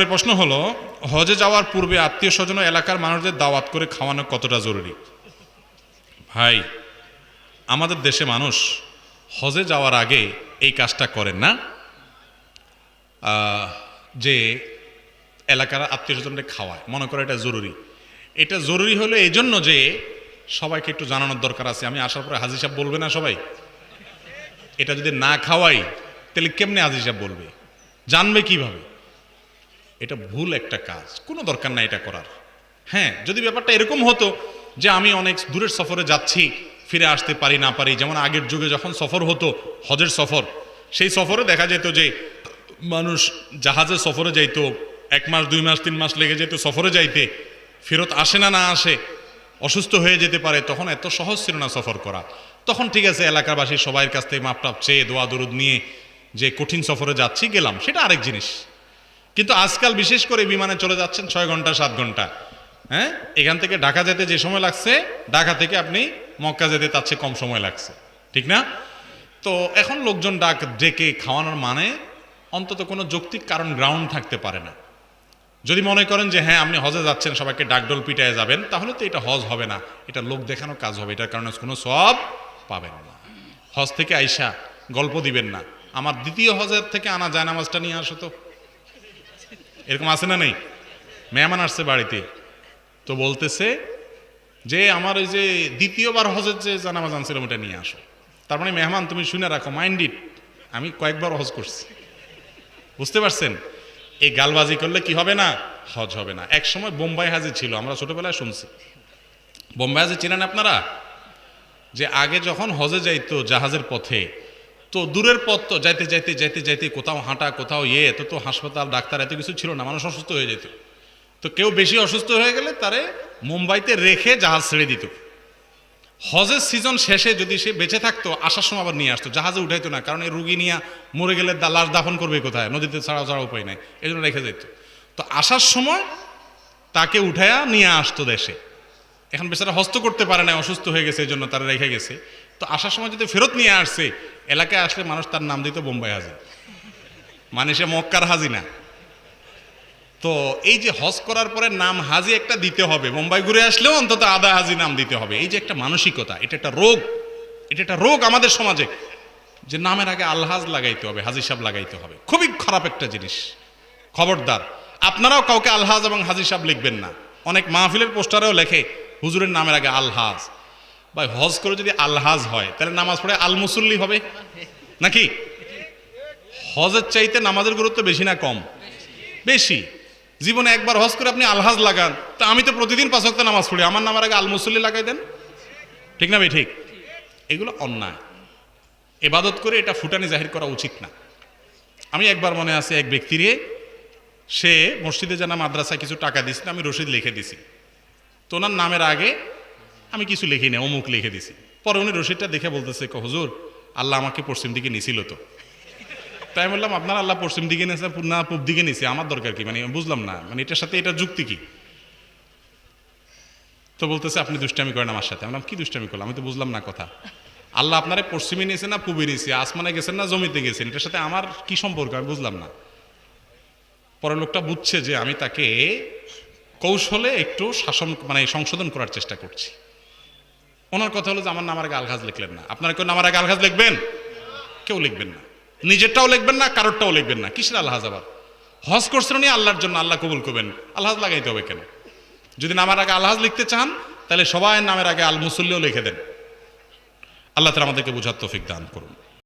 এরপরে প্রশ্ন হলো, হজে যাওয়ার পূর্বে আত্মীয় স্বজন এলাকার মানুষদের দাওয়াত করে খাওয়ানো কতটা জরুরি? ভাই, আমাদের দেশে মানুষ হজে যাওয়ার আগে এই কাজটা করেন না? যে এলাকার আত্মীয় স্বজনদের খাওয়ায়, মনে করে এটা জরুরি। এটা জরুরি হলো এই জন্য যে সবাইকে একটু জানানোর দরকার আছে। আমি আসার পরে হাজি সাহেব বলবে না সবাই? এটা যদি না খাওয়াই, তাহলে কেমনে হাজি সাহেব বলবে? জানবে কীভাবে? এটা ভুল একটা কাজ। কোনো দরকার নাই এটা করার। হ্যাঁ যদি ব্যাপারটা এরকম হতো যে আমি অনেক দূরের সফরে যাচ্ছি, ফিরে আসতে পারি, না পারি, যেমন আগের যুগে যখন সফর হতো, হজের সফর, সেই সফরে দেখা যেত যে মানুষ জাহাজে সফরে যাইতো, এক মাস, দুই মাস, তিন মাস লেগে যেত সফরে যাইতে, ফেরত আসে না না আসে, অসুস্থ হয়ে যেতে পারে, তখন এত সহজ ছিল না সফর করা। তখন ঠিক আছে, এলাকাবাসী সবাইয়ের কাছ থেকে মাপটাপ চেয়ে দোয়া দরুদ নিয়ে যে কঠিন সফরে যাচ্ছি, গেলাম, সেটা আরেক জিনিস। কিন্তু আজকাল বিশেষ করে বিমানে চলে যাচ্ছেন ছয় ঘণ্টা, সাত ঘণ্টা। হ্যাঁ? এখান থেকে ঢাকা যেতে যে সময় লাগছে, ঢাকা থেকে আপনি মক্কা যেতে তার চেয়ে কম সময় লাগছে। ঠিক না? তো এখন লোকজন ডাক ডেকে খাওয়ানোর মানে অন্তত কোনো যৌক্তিক কারণ গ্রাউন্ড থাকতে পারে না। যদি মনে করেন যে হ্যাঁ আপনি হজে যাচ্ছেন, সবাইকে ডাকডোল পিটায় যাবেন, তাহলে তো এটা হজ হবে না। এটা লোক দেখানো কাজ হবে। এটার কারণে কোনো সব পাবেন না। হজ থেকে আইসা গল্প দিবেন না। আমার দ্বিতীয় হজের থেকে আনা যায় নামাজটা নিয়ে আসো তো। এরকম আছে না নেই? মেহমান আসছে বাড়িতে। তো বলতেছে যে আমার ওই যে দ্বিতীয়বার হজের যে জানামাজ আনছিলাম ওটা নিয়ে আসো। তার মানে মেহমান, তুমি শুনে রাখো মাইন্ড ইট আমি কয়েকবার হজ করছি। বুঝতে পারছেন? এই গালবাজি করলে কি হবে না? হজ হবে না। এক সময় বোম্বাই হাজি ছিল, আমরা ছোটবেলায় শুনছি। বোম্বাই হাজি চিনেন আপনারা? যে আগে যখন হজে যাইতো জাহাজের পথে তো দূরের পথ তো, যাইতে যাইতে যাইতে যাইতে, কোথাও হাঁটা, কোথাও ইয়ে এত তো হাসপাতাল, ডাক্তার, এত কিছু ছিল না, মানুষ অসুস্থ হয়ে যেত। তো কেউ বেশি অসুস্থ হয়ে গেলে তারে মুম্বাইতে রেখে জাহাজ ছেড়ে দিত। হজের সিজন শেষে যদি সে বেঁচে থাকতো, আসার সময় আবার নিয়ে আসতো। জাহাজে উঠাইতো না, কারণ এই রুগী নিয়ে মরে গেলে লাশ দাফন করবে কোথায়? নদীতে ছাড়া ছাড়া উপায় নাই। এই জন্য রেখে যেত। তো আসার সময় তাকে উঠায়া নিয়ে আসতো দেশে। এখন বেচারা হস্ত করতে পারে না অসুস্থ হয়ে গেছে এই জন্য তারা রেখে গেছে। তো আসার সময় যদি ফেরত নিয়ে আসছে, এলাকায় আসলে মানুষ তার নাম দিত বোম্বাই হাজি মানে সে মক্কার হাজি না। তো এই যে হজ করার পরে নাম হাজি একটা দিতে হবে মুম্বাই ঘুরে আসলেও অন্তত আদা হাজি নাম দিতে হবে। এই যে একটা মানসিকতা, এটা একটা রোগ, এটা একটা রোগ আমাদের সমাজে যে নামের আগে আলহাজ লাগাইতে হবে, হাজি সাহেব লাগাইতে হবে। খুবই খারাপ একটা জিনিস। খবরদার। আপনারাও কাউকে আলহাজ এবং হাজি সাহেব লিখবেন না। অনেক মাহফিলের পোস্টারেও লেখে, হুজুরের নামের আগে আলহাজ। ভাই, হজ করে যদি আলহাজ হয়, তাহলে নামাজ পড়ে আল মুসল্লি হবে? নাকি? হজের চাইতে নামাজের গুরুত্ব বেশি না কম? বেশি। জীবনে একবার হজ করে আপনি আলহাজ লাগান, তা আমি তো প্রতিদিন পাঁচ নামাজ পড়ি, আমার নামের আগে আল মুসল্লি লাগাই দেন। ঠিক না ভাই, ঠিক? এগুলো অন্যায়। এবাদত করে এটা ফুটানি জাহির করা উচিত না। আমি একবার মনে আছে এক ব্যক্তিরে সে মসজিদে জানা মাদ্রাসায় কিছু টাকা দিয়েছিল, আমি রসিদ লিখে দিছি তো ওনার নামের আগে আমি কিছু লিখি না অমুক লিখে দিছি। পরে উনি রশিদটা দেখে বলতেছে, "ক, হুজুর, আল্লাহ আমাকে পশ্চিম দিকে নিছিল তো। তাই বললাম, আপনার আল্লাহ পশ্চিম দিকে নিয়েছে না, পূব দিকে নিছে, আমার দরকার কি? মানে বুঝলাম না মানে এটার সাথে এটা যুক্তি কি? তো বলতেছে, আপনি দুষ্টামি করেন আমার সাথে। আমি বললাম, কি দুষ্টামি করলাম? আমি তো বুঝলাম না কথা। আল্লাহ আপনারে পশ্চিমে নিয়েছে না পূবে নিয়েছে আসমানে গেছেন না জমিতে গেছেন? এটার সাথে আমার কি সম্পর্ক? আমি বুঝলাম না। পরে লোকটা বুঝছে যে আমি তাকে কৌশলে একটু শাসন মানে সংশোধন করার চেষ্টা করছি। ওনার কথা হলো যে আমার নামার আগে আলঘাজ লিখলেন না। আপনারা কেউ নামার আগে আলঘাজ লিখবেন? কেউ লিখবেন না। নিজেরটাও লিখবেন না, কারোরটাও লিখবেন না। কিসের আলহাজ আবার? হজ করছেন উনি, আল্লাহর জন্য আল্লাহ কবুল করবেন। আলহাজ লাগাইতে হবে কেন? যদি নামার আগে আলহাজ লিখতে চান, তাহলে সবাই নামের আগে আল মুসল্লিও লিখে দেন। আল্লাহ তালা আমাদেরকে বোঝার তফিক দান করুন।